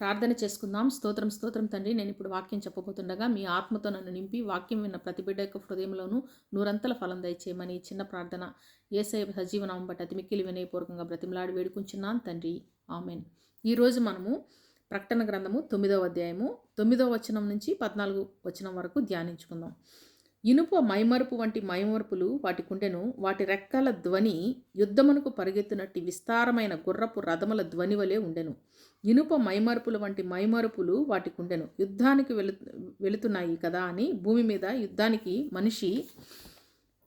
ప్రార్థన చేసుకుందాం. స్తోత్రం స్తోత్రం తండ్రి నేను ఇప్పుడు వాక్యం చెప్పబోతుండగా మీ ఆత్మతో నన్ను నింపి వాక్యం విన్న ప్రతి బిడ్డ యొక్క హృదయంలోనూ నూరంతల ఫలం దయచేయమని చిన్న ప్రార్థన ఏసై సజీవనామం బట్టి అతి మిక్కిలి వినయపూర్వకంగా బ్రతిమలాడి వేడుకుంటున్నాను తండ్రి. ఆమెన్. ఈరోజు మనము ప్రకటన గ్రంథము తొమ్మిదవ అధ్యాయము తొమ్మిదవ వచనం నుంచి పద్నాలుగు వచనం వరకు ధ్యానించుకుందాం. ఇనుప మైమరుపు వంటి మైమరుపులు వాటి కుండెను వాటి రెక్కల ధ్వని యుద్ధమునకు పరిగెత్తునట్టి విస్తారమైన గుర్రపు రథముల ధ్వని వలె ఉండెను. ఇనుప మైమరుపులు వంటి మైమరుపులు వాటి కుండెను యుద్ధానికి వెళు వెళుతున్నాయి కదా అని భూమి మీద యుద్ధానికి మనిషి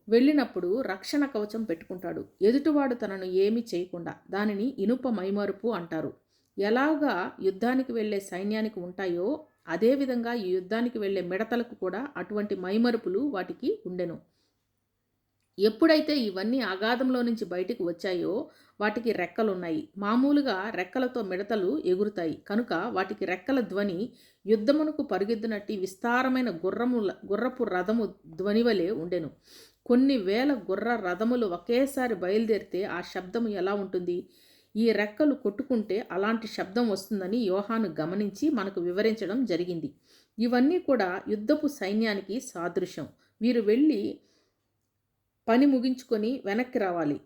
వెళ్ళినప్పుడు రక్షణ కవచం పెట్టుకుంటాడు. ఎదుటివాడు తనను ఏమీ చేయకుండా దానిని ఇనుప మైమరుపు అంటారు. ఎలాగా యుద్ధానికి వెళ్ళే సైన్యానికి ఉంటాయో అదేవిధంగా ఈ యుద్ధానికి వెళ్ళే మిడతలకు కూడా అటువంటి మైమరుపులు వాటికి ఉండెను. ఎప్పుడైతే ఇవన్నీ అగాధంలో నుంచి బయటికి వచ్చాయో వాటికి రెక్కలున్నాయి. మామూలుగా రెక్కలతో మిడతలు ఎగురుతాయి. కనుక వాటికి రెక్కల ధ్వని యుద్ధమునకు పరుగెద్దునట్టి విస్తారమైన గుర్రముల గుర్రపు రథము ధ్వని వలె ఉండెను. కొన్ని వేల గుర్ర రథములు ఒకేసారి బయలుదేరితే ఆ శబ్దము ఎలా ఉంటుంది? ఈ రెక్కలు కొట్టుకుంటే అలాంటి శబ్దం వస్తుందని యోహాను గమనించి మనకు వివరించడం జరిగింది. ఇవన్నీ కూడా యుద్ధపు సైన్యానికి సాదృశ్యం. వీరు వెళ్ళి పని ముగించుకొని వెనక్కి రావాలి.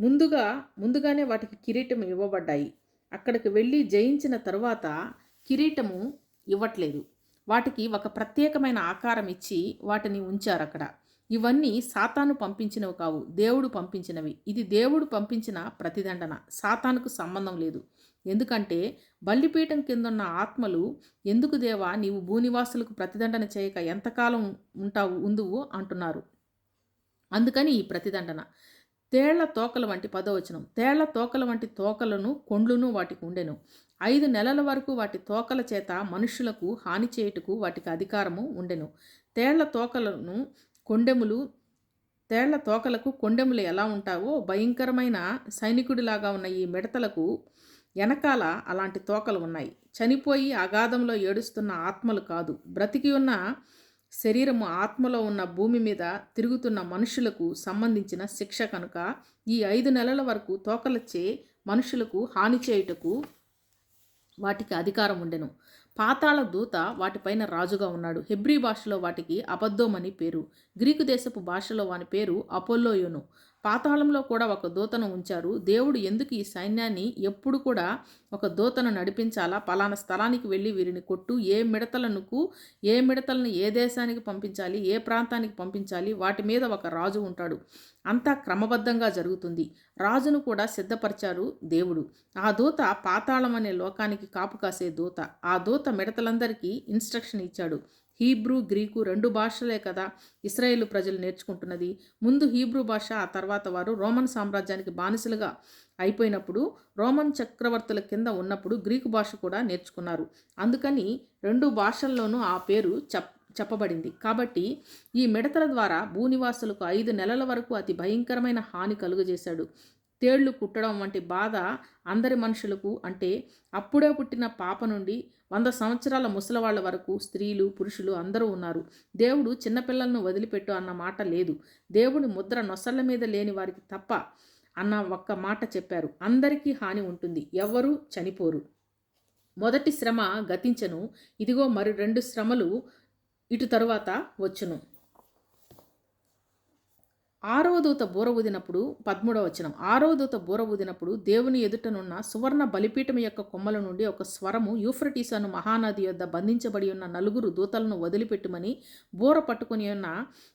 ముందుగా ముందుగానే వాటికి కిరీటం ఇవ్వబడ్డాయి. అక్కడికి వెళ్ళి జయించిన తరువాత కిరీటము ఇవ్వట్లేదు. వాటికి ఒక ప్రత్యేకమైన ఆకారం ఇచ్చి వాటిని ఉంచారు అక్కడ ఇవన్నీ సాతాను పంపించినవి కావు దేవుడు పంపించినవి. ఇది దేవుడు పంపించిన ప్రతిదండన. సాతానుకు సంబంధం లేదు. ఎందుకంటే బల్లిపీఠం కిందున్న ఆత్మలు ఎందుకు దేవా నీవు భూనివాసులకు ప్రతిదండన చేయక ఎంతకాలం ఉంటావు ఉందువు అంటున్నారు. అందుకని ఈ ప్రతిదండన. తేళ్ళ తోకల వంటి పదవచనం. తేళ్ళ తోకల వంటి తోకలను కొండ్లును వాటికి ఉండెను. ఐదు నెలల వరకు వాటి తోకల చేత మనుషులకు హాని చేయుటకు వాటికి అధికారము ఉండెను. తేళ్ళ తోకలను కొండెములు తేళ్ళ తోకలకు కొండెములు ఎలా ఉంటావో భయంకరమైన సైనికుడిలాగా ఉన్న ఈ మిడతలకు వెనకాల అలాంటి తోకలు ఉన్నాయి. చనిపోయి అగాధంలో ఏడుస్తున్న ఆత్మలు కాదు. బ్రతికి ఉన్న శరీరము ఆత్మలో ఉన్న భూమి మీద తిరుగుతున్న మనుషులకు సంబంధించిన శిక్ష కనుక ఈ ఐదు నెలల వరకు తోకలచ్చే మనుషులకు హాని చేయుటకు వాటికి అధికారం ఉండెను. పాతాళ దూత వాటిపైన రాజుగా ఉన్నాడు. హెబ్రీ భాషలో వాటికి అబద్ధోమని పేరు. గ్రీకు దేశపు భాషలో వాని పేరు అపోల్లోయోను. పాతాళంలో కూడా ఒక దూతను ఉంచారు. దేవుడు ఎందుకు ఈ సైన్యాన్ని ఎప్పుడు కూడా ఒక దూతను నడిపించాలా? పలానా స్థలానికి వెళ్ళి వీరిని కొట్టు. ఏ మిడతలనుకు ఏ మిడతలను ఏ దేశానికి పంపించాలి? ఏ ప్రాంతానికి పంపించాలి? వాటి మీద ఒక రాజు ఉంటాడు. అంతా క్రమబద్ధంగా జరుగుతుంది. రాజును కూడా సిద్ధపరిచారు దేవుడు. ఆ దూత పాతాళం అనే లోకానికి కాపు కాసే దూత. ఆ దూత మిడతలందరికీ ఇన్స్ట్రక్షన్ ఇచ్చాడు. హీబ్రూ గ్రీకు రెండు భాషలే కదా ఇస్రాయేల్ ప్రజలు నేర్చుకుంటున్నది. ముందు హీబ్రూ భాష ఆ తర్వాత వారు రోమన్ సామ్రాజ్యానికి బానిసలుగా అయిపోయినప్పుడు రోమన్ చక్రవర్తుల కింద ఉన్నప్పుడు గ్రీకు భాష కూడా నేర్చుకున్నారు. అందుకని రెండు భాషల్లోనూ ఆ పేరు చెప్ చెప్పబడింది. కాబట్టి ఈ మిడతల ద్వారా భూనివాసులకు ఐదు నెలల వరకు అతి భయంకరమైన హాని కలుగజేశాడు. తేళ్ళు కుట్టడం వంటి బాధ అందరి మనుషులకు అంటే అప్పుడే పుట్టిన పాప నుండి వంద సంవత్సరాల ముసలవాళ్ళ వరకు స్త్రీలు పురుషులు అందరూ ఉన్నారు. దేవుడు చిన్నపిల్లలను వదిలిపెట్టు అన్న మాట లేదు. దేవుడి ముద్ర నొసళ్ళ మీద లేని వారికి తప్ప అన్న ఒక్క మాట చెప్పారు. అందరికీ హాని ఉంటుంది. ఎవ్వరూ చనిపోరు. మొదటి శ్రమ గతించను. ఇదిగో మరి రెండు శ్రమలు ఇటు తరువాత వచ్చును. ఆరవ దూత బూర ఊదినప్పుడు పదమూడవ వచనం. ఆరవ దూత బూర ఊదినప్పుడు దేవుని ఎదుటనున్న సువర్ణ బలిపీఠం యొక్క కొమ్మల నుండి ఒక స్వరము యూఫ్రటీస్ అను మహానది యొద్ద బంధించబడి ఉన్న నలుగురు దూతలను వదిలిపెట్టుమని బూర పట్టుకుని ఉన్న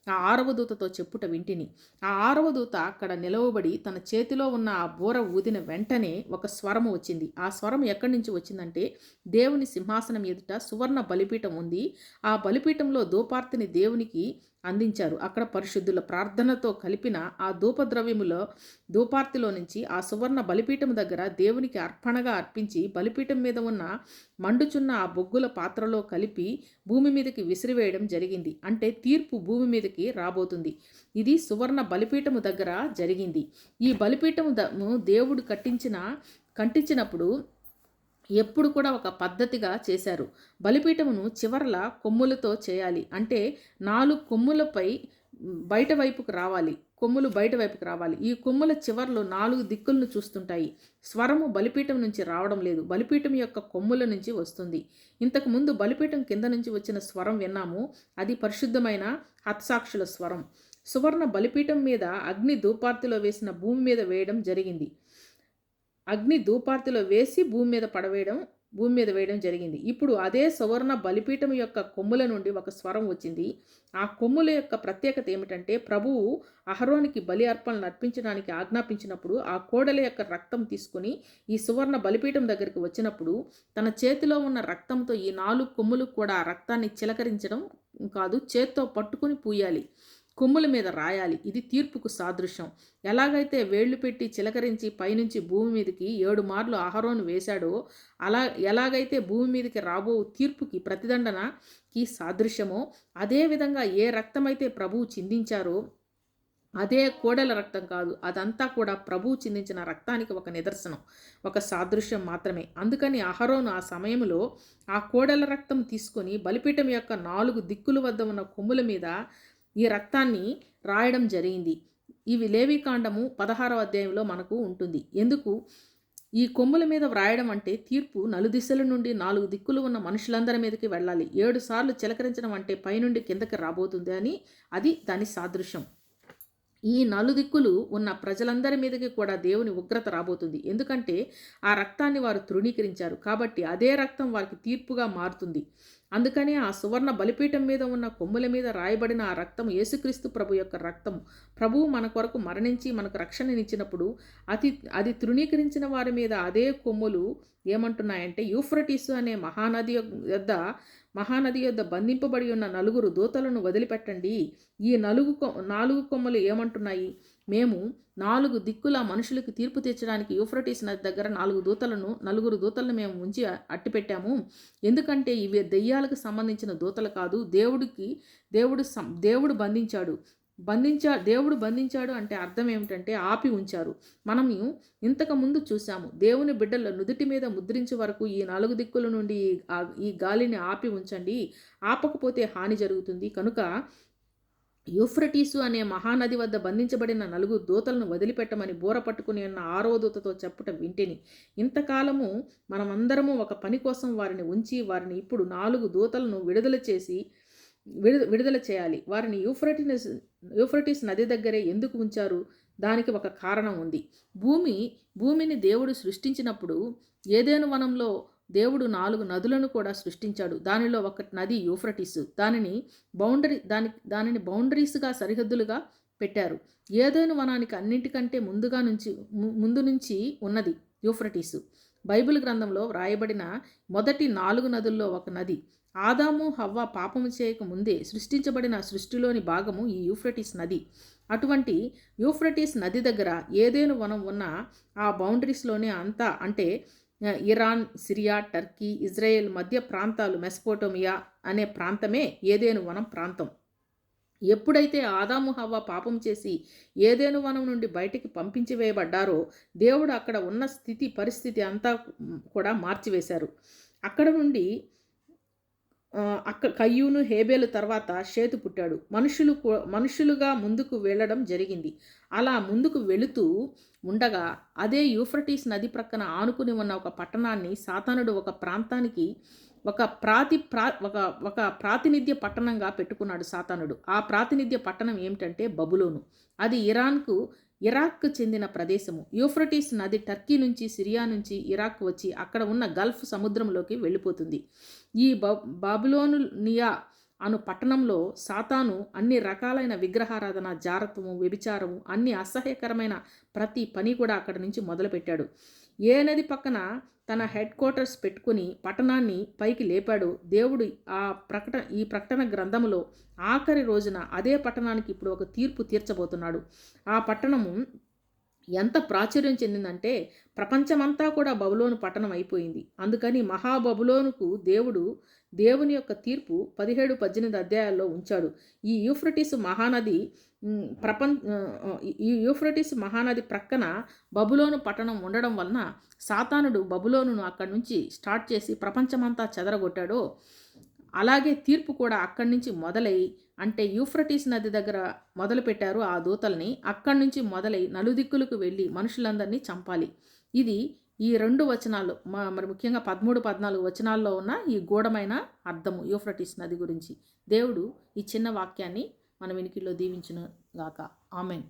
ఆ ఆరవ దూతతో చెప్పుట వింటిని. ఆ ఆరవ దూత అక్కడ నిలవబడి తన చేతిలో ఉన్న ఆ బూర ఊదిన వెంటనే ఒక స్వరము వచ్చింది. ఆ స్వరం ఎక్కడి నుంచి వచ్చిందంటే దేవుని సింహాసనం ఎదుట సువర్ణ బలిపీఠం ఉంది. ఆ బలిపీఠంలో దూపార్తిని దేవునికి అందించారు. అక్కడ పరిశుద్ధుల ప్రార్థనతో కలిపిన ఆ ధూపద్రవ్యములో ధూపార్తిలో నుంచి ఆ సువర్ణ బలిపీఠం దగ్గర దేవునికి అర్పణగా అర్పించి బలిపీఠం మీద ఉన్న మండుచున్న ఆ బొగ్గుల పాత్రలో కలిపి భూమి మీదకి విసిరివేయడం జరిగింది. అంటే తీర్పు భూమి మీదకి రాబోతుంది. ఇది సువర్ణ బలిపీఠము దగ్గర జరిగింది. ఈ బలిపీఠము దేవుడు కట్టించిన కంటించినప్పుడు ఎప్పుడు కూడా ఒక పద్ధతిగా చేశారు. బలిపీఠమును చివరల కొమ్ములతో చేయాలి. అంటే నాలుగు కొమ్ములపై బయట వైపుకు రావాలి. కొమ్ములు బయట వైపుకి రావాలి. ఈ కొమ్ముల చివర్లో నాలుగు దిక్కులను చూస్తుంటాయి. స్వరము బలిపీఠం నుంచి రావడం లేదు. బలిపీఠం యొక్క కొమ్ముల నుంచి వస్తుంది. ఇంతకుముందు బలిపీఠం కింద నుంచి వచ్చిన స్వరం విన్నాము. అది పరిశుద్ధమైన హత్సాక్షుల స్వరం. సువర్ణ బలిపీఠం మీద అగ్ని ధూపార్తిలో వేసిన భూమి మీద వేయడం జరిగింది. అగ్ని ధూపార్తిలో వేసి భూమి మీద పడవేయడం భూమి మీద వేయడం జరిగింది. ఇప్పుడు అదే సువర్ణ బలిపీఠం యొక్క కొమ్ముల నుండి ఒక స్వరం వచ్చింది. ఆ కొమ్ముల యొక్క ప్రత్యేకత ఏమిటంటే ప్రభువు అహరోనికి బలి అర్పణలు అర్పించడానికి ఆజ్ఞాపించినప్పుడు ఆ కోడల యొక్క రక్తం తీసుకుని ఈ సువర్ణ బలిపీఠం దగ్గరికి వచ్చినప్పుడు తన చేతిలో ఉన్న రక్తంతో ఈ నాలుగు కొమ్ములు కూడా ఆ రక్తాన్ని చిలకరించడం కాదు చేత్తో పట్టుకుని పూయాలి. కొమ్ముల మీద రాయాలి. ఇది తీర్పుకు సాదృశ్యం. ఎలాగైతే వేళ్ళు పెట్టి చిలకరించి పైనుంచి భూమి మీదకి ఏడు మార్లు ఆహారోను వేశాడో అలా ఎలాగైతే భూమి మీదకి రాబో తీర్పుకి ప్రతిదండనకి సాదృశ్యమో అదేవిధంగా ఏ రక్తమైతే ప్రభువు చిందించారో అదే కోడల రక్తం కాదు అదంతా కూడా ప్రభువు చిందించిన రక్తానికి ఒక నిదర్శనం ఒక సాదృశ్యం మాత్రమే. అందుకని అహరోను ఆ సమయంలో ఆ కోడల రక్తం తీసుకొని బలిపీఠం యొక్క నాలుగు దిక్కుల వద్ద ఉన్న కొమ్ముల మీద ఈ రక్తాన్ని రాయడం జరిగింది. ఇవి లేవికాండము పదహారవ అధ్యాయంలో మనకు ఉంటుంది. ఎందుకు? ఈ కొమ్ముల మీద వ్రాయడం అంటే తీర్పు నలుదిశల నుండి నాలుగు దిక్కులు ఉన్న మనుషులందరి మీదకి వెళ్ళాలి. ఏడు సార్లు చిలకరించడం అంటే పైనుండి కిందకి రాబోతుంది అని అది దాని సాదృశ్యం. ఈ నలుదిక్కులు ఉన్న ప్రజలందరి మీదకి కూడా దేవుని ఉగ్రత రాబోతుంది. ఎందుకంటే ఆ రక్తాన్ని వారు తృణీకరించారు. కాబట్టి అదే రక్తం వారికి తీర్పుగా మారుతుంది. అందుకనే ఆ సువర్ణ బలిపీఠం మీద ఉన్న కొమ్ముల మీద రాయబడిన ఆ రక్తం యేసుక్రీస్తు ప్రభు యొక్క రక్తం ప్రభువు మన కొరకు మరణించి మనకు రక్షణనిచ్చినప్పుడు అతి అది తృణీకరించిన వారి మీద అదే కొమ్ములు ఏమంటున్నాయంటే యూఫ్రటీసు అనే మహానది యొద్ద మహానది యొద్ద బంధింపబడి ఉన్న నలుగురు దూతలను వదిలిపెట్టండి. ఈ నలుగు నాలుగు కొమ్మలు ఏమంటున్నాయి? మేము నాలుగు దిక్కుల మనుషులకు తీర్పు తెచ్చడానికి యూఫ్రటీస్ నది దగ్గర నాలుగు దూతలను నలుగురు దూతలను మేము ఉంచి అట్టిపెట్టాము. ఎందుకంటే ఇవి దెయ్యాలకు సంబంధించిన దూతలు కాదు దేవుడికి దేవుడు దేవుడు బంధించాడు. బంధించా దేవుడు బంధించాడు అంటే అర్థం ఏమిటంటే ఆపి ఉంచారు. మనం ఇంతకు ముందు చూసాము దేవుని బిడ్డల నుదుటి మీద ముద్రించే వరకు ఈ నాలుగు దిక్కుల నుండి ఈ గాలిని ఆపి ఉంచండి. ఆపకపోతే హాని జరుగుతుంది. కనుక యూఫ్రటీసు అనే మహానది వద్ద బంధించబడిన నలుగురు దూతలను వదిలిపెట్టమని బోర పట్టుకుని ఉన్న ఆరో దూతతో చెప్పుట వింటిని. ఇంతకాలము మనమందరము ఒక పని కోసం వారిని ఉంచి వారిని ఇప్పుడు నాలుగు దూతలను విడుదల చేసి విడు విడుదల చేయాలి. వారిని యూఫ్రటిస్ యూఫ్రటిస్ నది దగ్గరే ఎందుకు ఉంచారు? దానికి ఒక కారణం ఉంది. భూమి భూమిని దేవుడు సృష్టించినప్పుడు ఏదేను వనంలో దేవుడు నాలుగు నదులను కూడా సృష్టించాడు. దానిలో ఒక నది యూఫ్రటిస్. దానిని బౌండరీ దాని దానిని బౌండరీస్గా సరిహద్దులుగా పెట్టారు. ఏదైనా వనానికి అన్నింటికంటే ముందుగా నుంచి ముందు నుంచి ఉన్నది యూఫ్రటిస్. బైబిల్ గ్రంథంలో వ్రాయబడిన మొదటి నాలుగు నదుల్లో ఒక నది. ఆదాము హవ్వ పాపము చేయక ముందే సృష్టించబడిన సృష్టిలోని భాగము ఈ యూఫ్రటిస్ నది. అటువంటి యూఫ్రటిస్ నది దగ్గర ఏదేను వనం ఉన్న ఆ బౌండరీస్లోనే అంతా అంటే ఇరాన్ సిరియా టర్కీ ఇజ్రాయెల్ మధ్య ప్రాంతాలు మెస్పోటోమియా అనే ప్రాంతమే ఏదేను వనం ప్రాంతం. ఎప్పుడైతే ఆదాము హవ్వ పాపం చేసి ఏదేను వనం నుండి బయటికి పంపించి వేయబడ్డారో దేవుడు అక్కడ ఉన్న స్థితి పరిస్థితి అంతా కూడా మార్చివేశారు. అక్కడ నుండి అక్క కయ్యూను హేబేలు తర్వాత షేతు పుట్టాడు. మనుషులు మనుషులుగా ముందుకు వెళ్ళడం జరిగింది. అలా ముందుకు వెళుతూ ఉండగా అదే యూఫ్రటీస్ నది ప్రక్కన ఆనుకుని ఉన్న ఒక పట్టణాన్ని సాతానుడు ఒక ప్రాంతానికి ఒక ప్రాతి ప్రా ఒక ఒక ప్రాతినిధ్య పట్టణంగా పెట్టుకున్నాడు సాతానుడు. ఆ ప్రాతినిధ్య పట్టణం ఏమిటంటే బబులోను. అది ఇరాన్కు ఇరాక్ చెందిన ప్రదేశము. యూఫ్రటీస్ నది టర్కీ నుంచి సిరియా నుంచి ఇరాక్ వచ్చి అక్కడ ఉన్న గల్ఫ్ సముద్రంలోకి వెళ్ళిపోతుంది. ఈ బాబులోనియా అను పట్టణంలో సాతాను అన్ని రకాలైన విగ్రహారాధన జారత్వము వ్యభిచారము అన్ని అసహ్యకరమైన ప్రతి పని కూడా అక్కడి నుంచి మొదలుపెట్టాడు. ఏ నది పక్కన తన హెడ్ క్వార్టర్స్ పెట్టుకుని పట్టణాన్ని పైకి లేపాడు దేవుడు ఆ ప్రకటన ఈ ప్రకటన గ్రంథములో ఆఖరి రోజున అదే పట్టణానికి ఇప్పుడు ఒక తీర్పు తీర్చబోతున్నాడు. ఆ పట్టణము ఎంత ప్రాచుర్యం చెందిందంటే ప్రపంచమంతా కూడా బబులోను పట్టణం అయిపోయింది. అందుకని మహాబబులోనుకు దేవుడు దేవుని యొక్క తీర్పు పదిహేడు పద్దెనిమిది అధ్యాయాల్లో ఉంచాడు. ఈ యూఫ్రటిస్ మహానది ప్రపంచ ఈ యూఫ్రటిస్ మహానది ప్రక్కన బబులోను పట్టణం ఉండడం వలన సాతానుడు బబులోనును అక్కడి నుంచి స్టార్ట్ చేసి ప్రపంచమంతా చెదరగొట్టాడో. అలాగే తీర్పు కూడా అక్కడి నుంచి మొదలై అంటే యూఫ్రటీస్ నది దగ్గర మొదలుపెట్టారు ఆ దూతల్ని. అక్కడి నుంచి మొదలై నలుదిక్కులకు వెళ్ళి మనుషులందరినీ చంపాలి. ఇది ఈ రెండు వచనాలు మ- మరి ముఖ్యంగా పదమూడు పద్నాలుగు వచనాల్లో ఉన్న ఈ గూఢమైన అర్థము యూఫ్రటీస్ నది గురించి. దేవుడు ఈ చిన్న వాక్యాన్ని మన వెనుకల్లో దీవించును గాక ఆమెన్.